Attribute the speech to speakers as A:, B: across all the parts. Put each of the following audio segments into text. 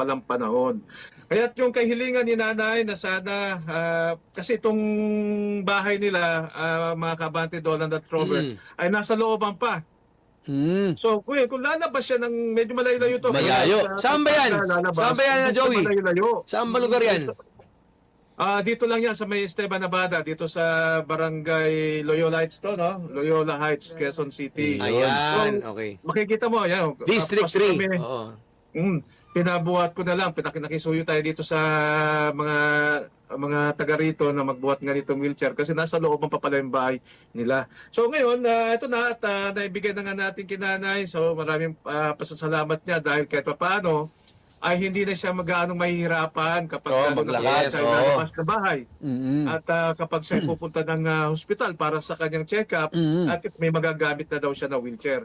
A: palang panahon. Kaya yung kahilingan ni nanay na sana, ah, kasi itong bahay nila, ah, mga kabante Dolan at Robert,
B: Mm.
A: ay nasa looban pa.
B: Mm.
A: So, kuya, kung lalabas siya ng medyo malayo-layo to.
B: Malayo.
A: kaya
B: Saan ba yan?
A: lalabas,
B: Saan ba yan, Joey? Saan ba lugar yan?
A: Ah, dito lang yan sa may Esteban Navada, dito sa Barangay Loyola Heights to, no? Loyola Heights, Quezon City.
B: Ayan,
A: So,
B: okay.
A: makikita mo, yan.
B: District
A: Pasok
B: 3.
A: kami.
B: Oo.
A: Mm, pinabuhat ko na lang, pinakinakisuyo tayo dito sa mga mga taga rito na magbuhat nga nitong wheelchair kasi nasa loob pa pala yung bahay nila. So ngayon, ah, ito na at ah, naibigay na nga natin kinanay. So maraming ah, pasasalamat niya dahil kahit pa paano ay hindi na siya mag-aanong mahihirapan kapag lalo
C: maglakad, oo.
A: lalabas sa bahay.
B: Mm-mm.
A: At ah, kapag siya pupunta ng ah, hospital para sa kanyang check-up,
B: Mm-mm.
A: at may magagamit na daw siya na wheelchair.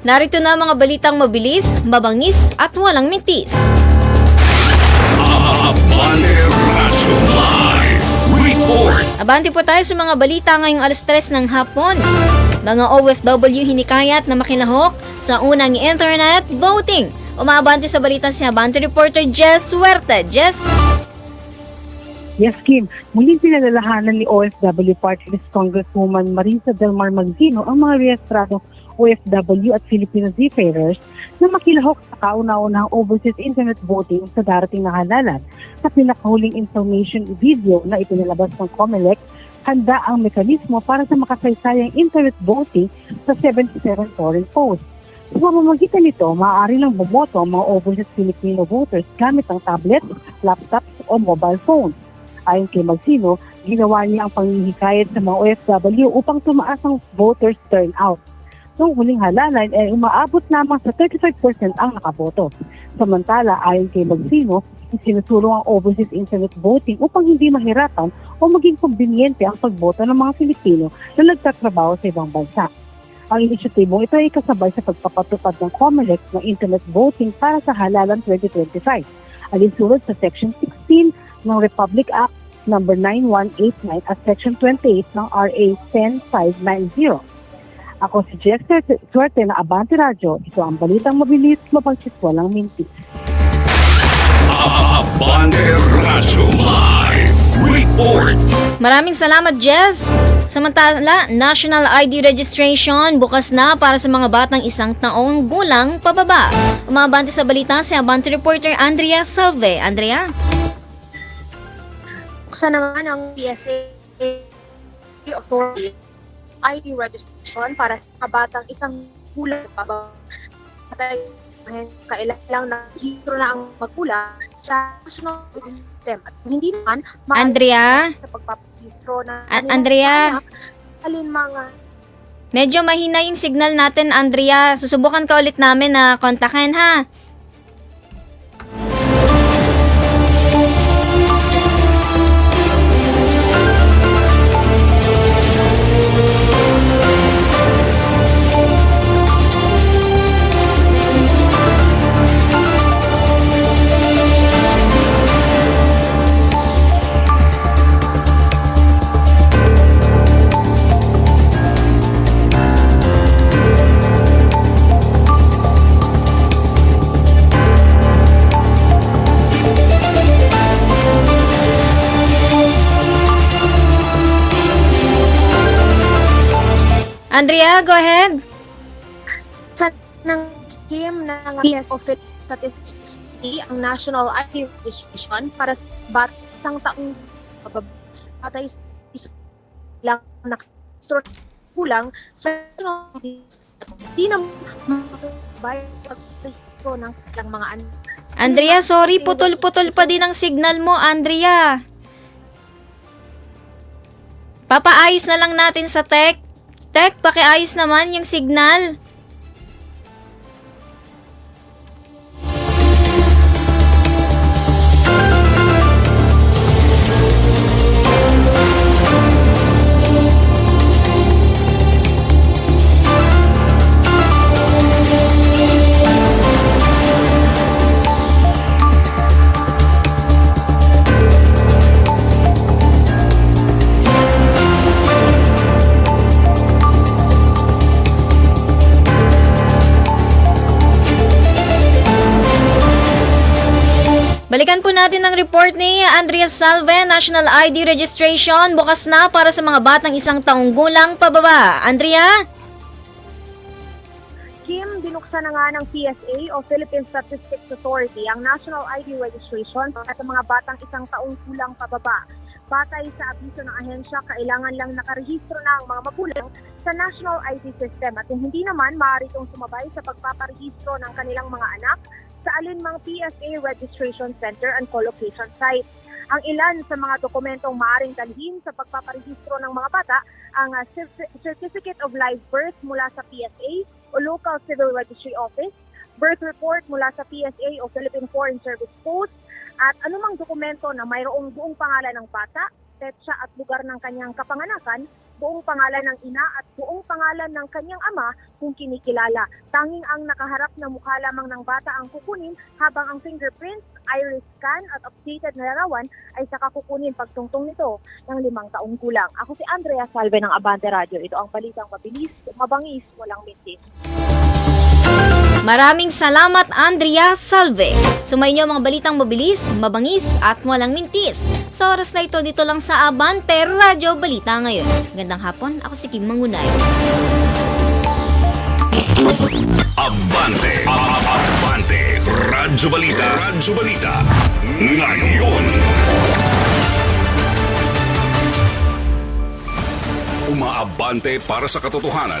D: Narito na mga balitang mabilis, mabangis at walang mintis.
E: Abante,
D: po tayo sa mga balita ngayong alas 3 ng hapon. Mga OFW hinikayat na makilahok sa unang internet voting. Umabante sa balita si Abante reporter Jess Suerte. Jess?
F: Yes, Kim. Muling pinalalahanan ni OFW Party List Congresswoman Marisa Del Mar Magzino ang mga rehistradong OFW at Filipino seafarers na makilahok sa kauna-unahang overseas internet voting sa darating na halalan. Sa pinakahuling information video na ipinalabas ng COMELEC, handa ang mekanismo para sa makasaysayang internet voting sa 77 foreign posts. Sa pamamagitan nito, maaari lang bumoto ang mga overseas Filipino voters gamit ang tablet, laptops o mobile phone. Ayon kay Magsino, ginawa niya ang panghihikayat sa mga OFW upang tumaas ang voters turnout. Noong huling halalan ay umaabot lamang sa 35% ang nakaboto. Samantala, ayon kay Magsino, sinusulong ang overseas internet voting upang hindi mahirapan o maging kumbinyente ang pagboto ng mga Filipino na nagtatrabaho sa ibang bansa. Ang inisyatibong ito ay kasabay sa pagpapatupad ng COMELEC ng internet voting para sa halalan 2025. Alinsunod sa Section 16 ng Republic Act No. 9189 at Section 28 ng RA 10590. Ako si Jester Suerte na Abante Radio. Ito ang balitang mabilis, mapagsit walang mintis.
E: Abante, Radyo Live Report.
D: Maraming salamat, Jess! Samantala, National ID Registration bukas na para sa mga batang isang taong gulang pababa. Umabante sa balita si Abante reporter Andrea Salve. Andrea?
G: Buksan naman ang PSA Authority ID registration para sa batang isang kulang pa ba kailan lang na hiro na ang magkulang sa national system at hindi naman
D: Andrea?
G: sa pagpaparehistro ng
D: A-
G: kanilang
D: Andrea?
G: alin mga
D: Medyo mahina yung signal natin, Andrea. Susubukan ka ulit namin na kontakin, ha? Andrea, go ahead.
G: sa ng Kim ng PS Office Statistics ang National ID Registration para sa batang taong patay lang na kulang sa hindi na bayad pag ng ilang mga anak.
D: Andrea, sorry, putol-putol pa din ang signal mo, Andrea. Papaayos na lang natin sa tech. Tech, pakiayos naman yung signal. Balikan po natin ang report ni Andrea Salve, National ID Registration bukas na para sa mga batang isang taong gulang pababa. Andrea?
G: Kim, binuksan na nga ng PSA o Philippine Statistics Authority ang National ID Registration para sa mga batang isang taong kulang pababa. Batay sa abiso ng ahensya, kailangan lang nakarehistro na ang mga magulang sa National ID System at kung hindi naman, maaari itong sumabay sa pagpaparehistro ng kanilang mga anak sa alinmang PSA Registration Center and Collocation Site. Ang ilan sa mga dokumentong maaaring dalhin sa pagpaparehistro ng mga bata ang Cer- Certificate of Live Birth mula sa PSA o Local Civil Registry Office, birth report mula sa PSA o Philippine Foreign Service Post, at anumang dokumento na mayroong buong pangalan ng bata, petsa at lugar ng kanyang kapanganakan, buong pangalan ng ina at buong pangalan ng kanyang ama kung kinikilala. Tanging ang nakaharap na mukha lamang ng bata ang kukunin habang ang fingerprints, iris scan at updated na larawan ay saka kukunin pagtungtong nito ng limang taong gulang. Ako si Andrea Salve ng Abante Radio. Ito ang balitang mabilis, mabangis, walang mintis.
D: Maraming salamat Andrea Salve. Sumayin niyo mga balitang mabilis, mabangis at walang mintis. Sa oras na ito dito lang sa Abante Radio Balita ngayon. Gandang hapon, ako si Kim Mangunay.
E: Abante. Abante. Radyo Balita. Radyo Balita. Ngayon. Umaabante para sa katotohanan.